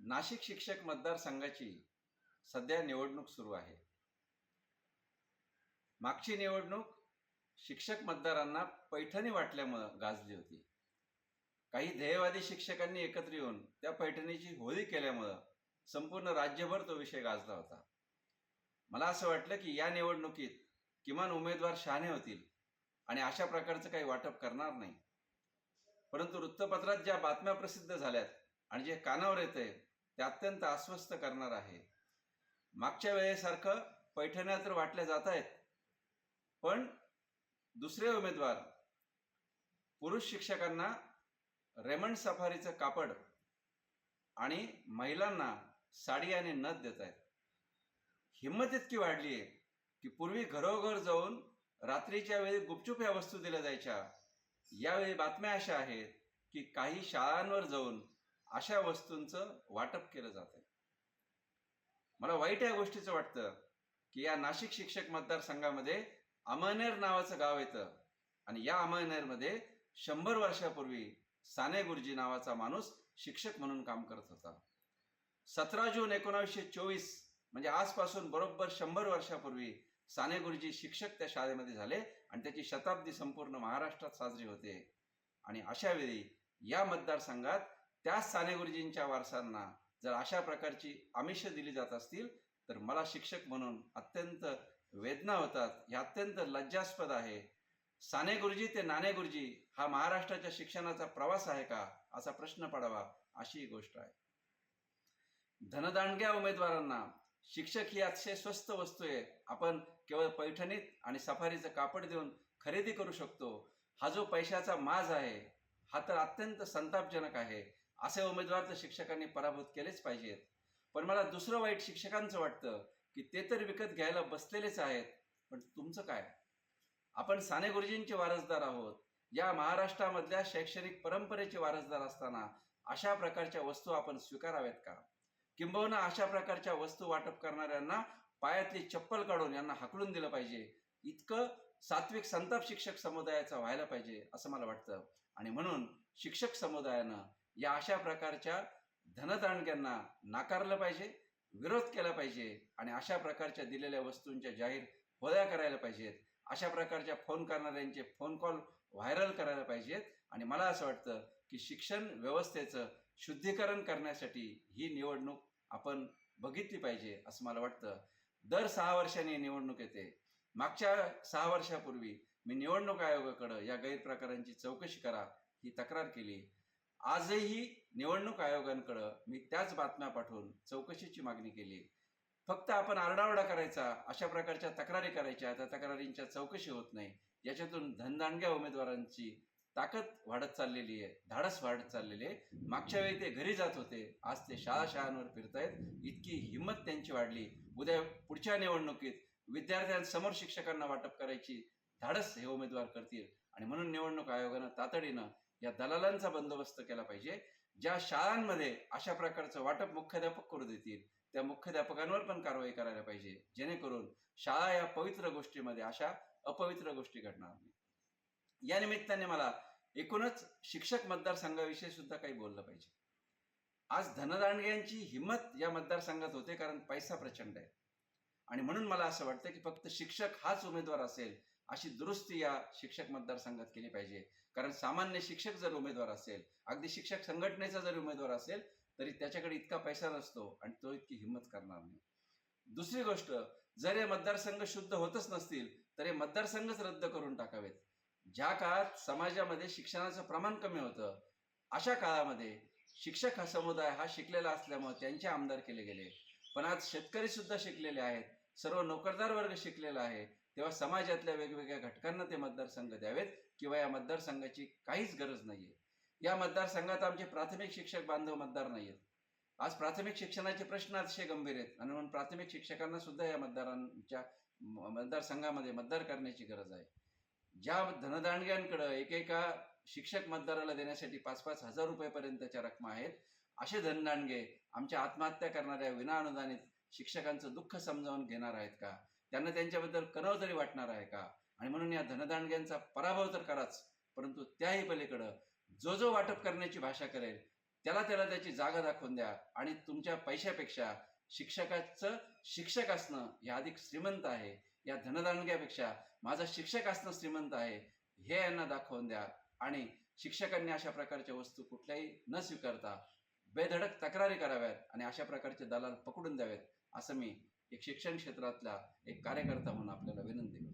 नाशिक शिक्षक मतदारसंघाची सध्या निवडणूक सुरू आहे. मागची निवडणूक शिक्षक मतदारांना पैठणी वाटल्यामुळं गाजली होती. काही ध्येयवादी शिक्षकांनी एकत्र येऊन त्या पैठणीची होळी केल्यामुळं संपूर्ण राज्यभर तो विषय गाजला होता. मला असं वाटलं की या निवडणुकीत किमान उमेदवार शहाणे होतील आणि अशा प्रकारचं काही वाटप करणार नाही. परंतु वृत्तपत्रात ज्या बातम्या प्रसिद्ध झाल्यात आणि जे कानावर येतंय ते अत्यंत अस्वस्थ करणार आहे. मागच्या वेळेसारखं पैठण्या तर वाटल्या जात आहेत पण दुसरे उमेदवार पुरुष शिक्षकांना रेमंड सफारीचं कापड आणि महिलांना साडी आणि नथ देत आहेत हिंमत इतकी वाढली आहे की पूर्वी घरोघर जाऊन रात्रीच्या वेळी गुपचूप या वस्तू दिल्या जायच्या. यावेळी बातम्या अशा आहेत की काही शाळांवर जाऊन अशा वस्तूंचं वाटप केलं जात आहे. मला वाईट या गोष्टीचं वाटतं की या नाशिक शिक्षक मतदारसंघामध्ये अमळनेर नावाचं गाव येतं आणि या अमळनेरमध्ये शंभर वर्षापूर्वी साने गुरुजी नावाचा माणूस शिक्षक म्हणून काम करत होता. सतरा जून एकोणावीसशे चोवीस म्हणजे आजपासून बरोबर शंभर वर्षापूर्वी साने गुरुजी शिक्षक त्या शाळेमध्ये झाले आणि त्याची शताब्दी संपूर्ण महाराष्ट्रात साजरी होते. आणि अशा वेळी या मतदारसंघात त्याच साने गुरुजींच्या वारसांना जर अशा प्रकारची आमिष दिली जात असतील तर मला शिक्षक म्हणून अत्यंत वेदना होतात. हे अत्यंत लज्जास्पद आहे. साने गुरुजी ते नाणे गुरुजी हा महाराष्ट्राच्या शिक्षणाचा प्रवास आहे का? असा प्रश्न पडावा अशी ही गोष्ट आहे. धनदांडग्या उमेदवारांना शिक्षक ही अतिशय स्वस्त वस्तू आहे. आपण केवळ पैठणीत आणि सफारीचं कापड देऊन खरेदी करू शकतो. हा जो पैशाचा माज आहे हा तर अत्यंत संतापजनक आहे. असे उमेदवार तर शिक्षकांनी पराभूत केलेच पाहिजेत. पण मला दुसरं वाईट शिक्षकांचं वाटतं की ते तर विकत घ्यायला बसलेलेच आहेत. पण तुमचं काय? आपण साने गुरुजींचे वारसदार आहोत. या महाराष्ट्रामधल्या शैक्षणिक परंपरेचे वारसदार असताना अशा प्रकारच्या वस्तू आपण स्वीकाराव्यात का? किंबहुना अशा प्रकारच्या वस्तू वाटप करणाऱ्यांना पायातली चप्पल काढून यांना हाकलून दिलं पाहिजे. इतकं सात्विक संताप शिक्षक समुदायाचा व्हायला पाहिजे असं मला वाटतं. आणि म्हणून शिक्षक समुदायानं या अशा प्रकारच्या धनदांडग्यांना नाकारलं पाहिजे विरोध केला पाहिजे आणि अशा प्रकारच्या दिलेल्या वस्तूंच्या जाहीर होद्या करायला पाहिजेत. अशा प्रकारच्या फोन करणाऱ्यांचे फोन कॉल व्हायरल करायला पाहिजेत. आणि मला असं वाटतं की शिक्षण व्यवस्थेचं शुद्धीकरण करण्यासाठी ही निवडणूक आपण बघितली पाहिजे असं मला वाटतं. दर सहा वर्षांनी निवडणूक येते. मागच्या सहा वर्षापूर्वी मी निवडणूक आयोगाकडं या गैरप्रकारांची चौकशी करा ही तक्रार केली. आजही निवडणूक आयोगांकडं मी त्याच बातम्या पाठवून चौकशीची मागणी केली. फक्त आपण आरडाओरडा करायचा अशा प्रकारच्या तक्रारी करायच्या त्या तक्रारींच्या चौकशी होत नाही. याच्यातून धनदांडग्या उमेदवारांची ताकद वाढत चाललेली आहे धाडस वाढत चाललेली आहे. मागच्या वेळी ते घरी जात होते आज ते शाळा शाळांवर फिरतायत. इतकी हिंमत त्यांची वाढली. उद्या पुढच्या निवडणुकीत विद्यार्थ्यांसमोर शिक्षकांना वाटप करायची धाडस हे उमेदवार करतील. आणि म्हणून निवडणूक आयोगानं तातडीनं या दलालांचा बंदोबस्त केला पाहिजे. ज्या शाळांमध्ये अशा प्रकारचं वाटप मुख्याध्यापक करू देतील त्या मुख्याध्यापकांवर पण कारवाई करायला पाहिजे. जेणेकरून शाळा या पवित्र गोष्टीमध्ये अशा अपवित्र गोष्टी घडणार नाही या निमित्ताने मला एकूणच शिक्षक मतदारसंघाविषयी सुद्धा काही बोललं पाहिजे. आज धनदांडग्यांची हिंमत या मतदारसंघात होते कारण पैसा प्रचंड आहे. आणि म्हणून मला असं वाटतं की फक्त शिक्षक हाच उमेदवार असेल अशी दुरुस्ती या शिक्षक मतदारसंघात केली पाहिजे. कारण सामान्य शिक्षक जर उमेदवार असेल अगदी शिक्षक संघटनेचा जर उमेदवार असेल तरी त्याच्याकडे इतका पैसा नसतो आणि तो इतकी हिंमत करणार नाही. दुसरी गोष्ट जर हे मतदारसंघ शुद्ध होतच नसतील तर हे मतदारसंघच रद्द करून टाकावेत. ज्या काळात समाजामध्ये शिक्षणाचं प्रमाण कमी होतं अशा काळामध्ये शिक्षक हा समुदाय हा शिकलेला असल्यामुळे त्यांचे आमदार केले गेले. पण आज शेतकरी सुद्धा शिकलेले आहेत सर्व नोकरदार वर्ग शिकलेला आहे तेव्हा समाजातल्या वेगवेगळ्या घटकांना ते मतदारसंघ द्यावेत किंवा या मतदारसंघाची काहीच गरज नाहीये. या मतदारसंघात आमचे प्राथमिक शिक्षक बांधव मतदार नाहीयेत. आज प्राथमिक शिक्षणाचे प्रश्न अतिशय गंभीर आहेत आणि म्हणून प्राथमिक शिक्षकांना सुद्धा या मतदारांच्या मतदारसंघामध्ये मतदार करण्याची गरज आहे. ज्या धनदांडग्यांकडं एकेका शिक्षक मतदाराला देण्यासाठी पाच पाच हजार रुपयेपर्यंतच्या रकमा आहेत असे धनदांडगे आमच्या आत्महत्या करणाऱ्या विनाअनुदानित शिक्षकांचं दुःख समजावून घेणार आहेत का? त्यांना त्यांच्याबद्दल कनव तरी वाटणार आहे का? आणि म्हणून या धनदांडग्यांचा पराभव तर कराच परंतु त्याही पलीकडं जो जो वाटप करण्याची भाषा करेल त्याला त्याला त्याची जागा दाखवून द्या आणि तुमच्या पैशापेक्षा शिक्षकाचं शिक्षक असणं हे अधिक श्रीमंत आहे. या धनदानग्यापेक्षा माझा शिक्षक असणं श्रीमंत आहे हे यांना दाखवून द्या. आणि शिक्षकांनी अशा प्रकारच्या वस्तू कुठल्याही न स्वीकारता बेधडक तक्रारी कराव्यात आणि अशा प्रकारचे दलाल पकडून द्यावेत असं मी एक शिक्षण क्षेत्रातला एक कार्यकर्ता म्हणून आपल्याला विनंती